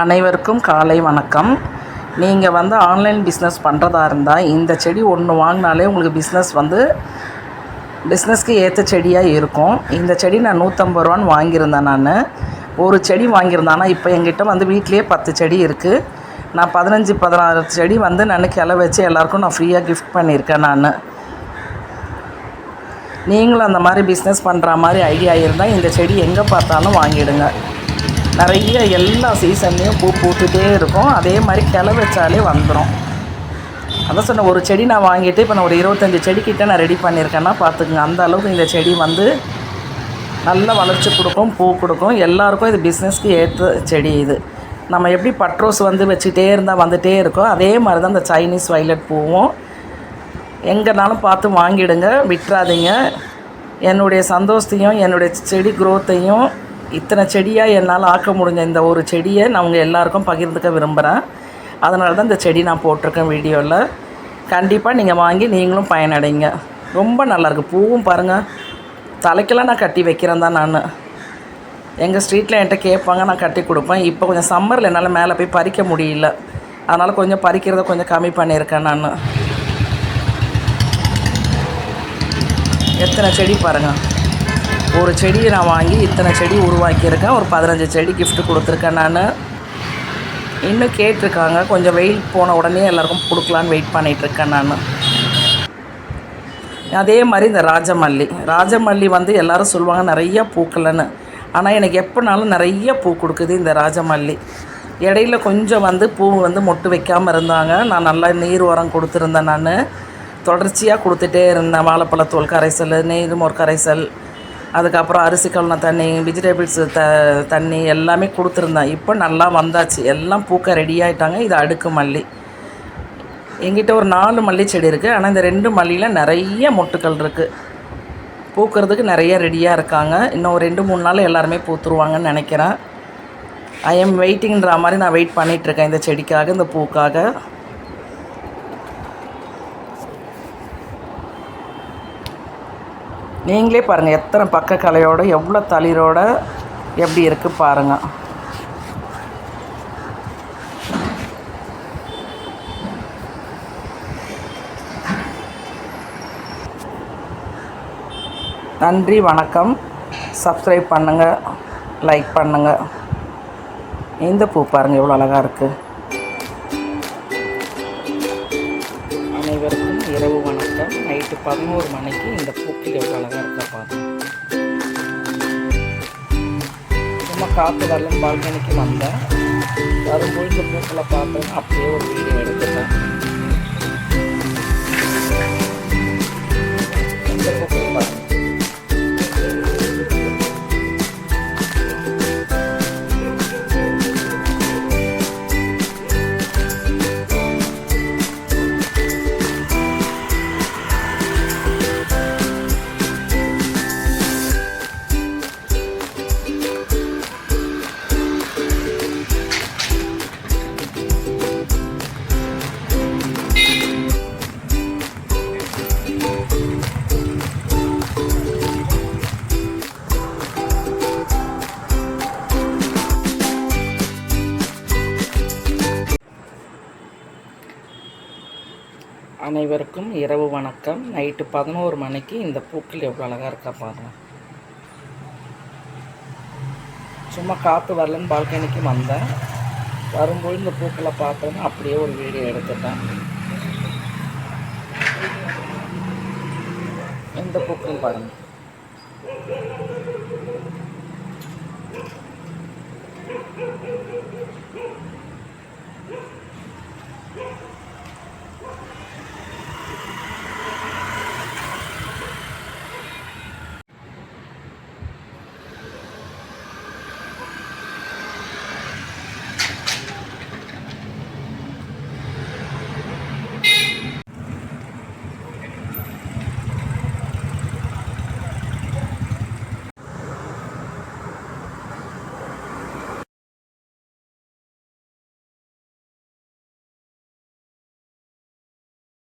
அனைவருக்கும் காலை வணக்கம். நீங்கள் வந்து ஆன்லைன் பிஸ்னஸ் பண்ணுறதா இருந்தால் இந்த செடி ஒன்று வாங்கினாலே உங்களுக்கு பிஸ்னஸ் வந்து பிஸ்னஸ்க்கு ஏற்ற செடியாக இருக்கும். இந்த செடி நான் நூற்றம்பது ரூபான்னு வாங்கியிருந்தேன் நான். ஒரு செடி வாங்கியிருந்தேன். ஆனால் இப்போ எங்கிட்ட வந்து வீட்லேயே பத்து செடி இருக்குது நான் பதினஞ்சு பதினாறு செடி வந்து நான் கிளை வச்சு எல்லாருக்கும் நான் ஃப்ரீயாக கிஃப்ட் பண்ணியிருக்கேன் நான். நீங்களும் அந்த மாதிரி பிஸ்னஸ் பண்ணுற மாதிரி ஐடியா இருந்தால் இந்த செடி எங்கே பார்த்தாலும் வாங்கிடுங்க. நிறைய எல்லா சீசன்லேயும் பூ பூத்துட்டே இருக்கும். அதே மாதிரி கிளை வச்சாலே வந்துடும் அதான் சொன்னேன் ஒரு செடி நான் வாங்கிட்டு இப்போ நான் ஒரு இருபத்தஞ்சி செடிக்கிட்ட நான் ரெடி பண்ணியிருக்கேன்னா பார்த்துக்குங்க. அந்த அளவுக்கு இந்த செடி வந்து நல்ல வளர்ச்சி கொடுக்கும் பூ கொடுக்கும். எல்லாருக்கும் இது பிஸ்னஸ்க்கு ஏற்ற செடி இது. நம்ம எப்படி பட்ரோஸ் வந்து வச்சுட்டே இருந்தால் வந்துகிட்டே இருக்கோ அதே மாதிரி தான் இந்த சைனீஸ் வைலட் பூவும். எங்கேனாலும் பார்த்து வாங்கிடுங்க விட்டுறாதீங்க. என்னுடைய சந்தோஷத்தையும் என்னுடைய செடி குரோத்தையும் இத்தனை செடியாக என்னால் ஆக்க முடிஞ்ச இந்த ஒரு செடியை நான் உங்கள் எல்லாருக்கும் பகிர்ந்துக்க விரும்புகிறேன் அதனால தான் இந்த செடி நான் போட்டிருக்கேன் வீடியோவில் கண்டிப்பாக நீங்கள் வாங்கி நீங்களும் பயனடைங்க. ரொம்ப நல்லாயிருக்கு பூவும் பாருங்கள் தலைக்கெல்லாம் நான் கட்டி வைக்கிறேன் தான் நான். எங்கள் ஸ்ட்ரீட்டில் என்கிட்ட கேட்பாங்க நான் கட்டி கொடுப்பேன். இப்போ கொஞ்சம் சம்மரில் என்னால் மேலே போய் பறிக்க முடியல. அதனால் கொஞ்சம் பறிக்கிறத கொஞ்சம் கம்மி பண்ணியிருக்கேன் நான். எத்தனை செடி பாருங்கள் ஒரு செடியை நான் வாங்கி இத்தனை செடி உருவாக்கியிருக்கேன். ஒரு பதினஞ்சு செடி கிஃப்ட் கொடுத்துருக்கேன் நான். இன்னும் கேட்டிருக்காங்க. கொஞ்சம் வெயில் போன உடனே எல்லாருக்கும் கொடுக்கலான்னு வெயிட் பண்ணிகிட்ருக்கேன் நான். அதே மாதிரி இந்த ராஜமல்லி. ராஜமல்லி வந்து எல்லோரும் சொல்லுவாங்க நிறைய பூக்கலன்னு ஆனால் எனக்கு எப்போனாலும் நிறைய பூ கொடுக்குது இந்த ராஜமல்லி. இடையில கொஞ்சம் வந்து பூ வந்து மொட்டு வைக்காமல் இருந்தாங்க. நான் நல்லா நீர் உரம் கொடுத்துருந்தேன் நான். தொடர்ச்சியாக கொடுத்துட்டே இருந்தேன். வாழைப்பழத்தோல் கரைசல் நீர்மோர் கரைசல். அதுக்கப்புறம் அரிசி கலன தண்ணி வெஜிடபிள்ஸ் த தண்ணி எல்லாமே கொடுத்துருந்தேன். இப்போ நல்லா வந்தாச்சு. எல்லாம் பூக்க ரெடி ஆகிட்டாங்க இது அடுக்கு மல்லி. எங்கிட்ட ஒரு நாலு மல்லி செடி இருக்குது ஆனால் இந்த ரெண்டு மல்லியில் நிறைய மொட்டுக்கள் இருக்குது பூக்கிறதுக்கு நிறைய ரெடியாக இருக்காங்க. இன்னும் ஒரு ரெண்டு மூணு நாள் எல்லாருமே பூத்துருவாங்கன்னு நினைக்கிறேன். ஐ எம் வெயிட்டிங்கிற மாதிரி நான் வெயிட் பண்ணிகிட்ருக்கேன் இந்த செடிக்காக இந்த பூக்காக. நீங்களே பாருங்கள் எத்தனை பக்க கலையோடு எவ்வளோ தளிரோட எப்படி இருக்குது பாருங்கள் நன்றி வணக்கம். சப்ஸ்கிரைப் பண்ணுங்கள் லைக் பண்ணுங்கள் இந்த பூ பாருங்கள் எவ்வளோ அழகாக இருக்குது அனைவருக்கும் பதினோரு மணிக்கு இந்த பூக்கள் எவ்வளோ அழகாக இருக்கா பாருங்க சும்மா காற்று வரலன்னு பால்கனிக்கு வந்தேன். வரும்பொழுது பூக்களை பார்த்தேன். அப்படியே ஒரு வீடியோ எடுத்துட்டேன். அனைவருக்கும் இரவு வணக்கம். நைட்டு பதினோரு மணிக்கு இந்த பூக்கள் எவ்வளோ அழகாக இருக்கா பாருங்கள் சும்மா காற்று வரலன்னு பால்கனிக்கு வந்தேன். வரும்போது இந்த பூக்களை பார்த்தோன்னா அப்படியே ஒரு வீடியோ எடுத்துட்டேன். இந்த பூக்கள் பாருங்கள்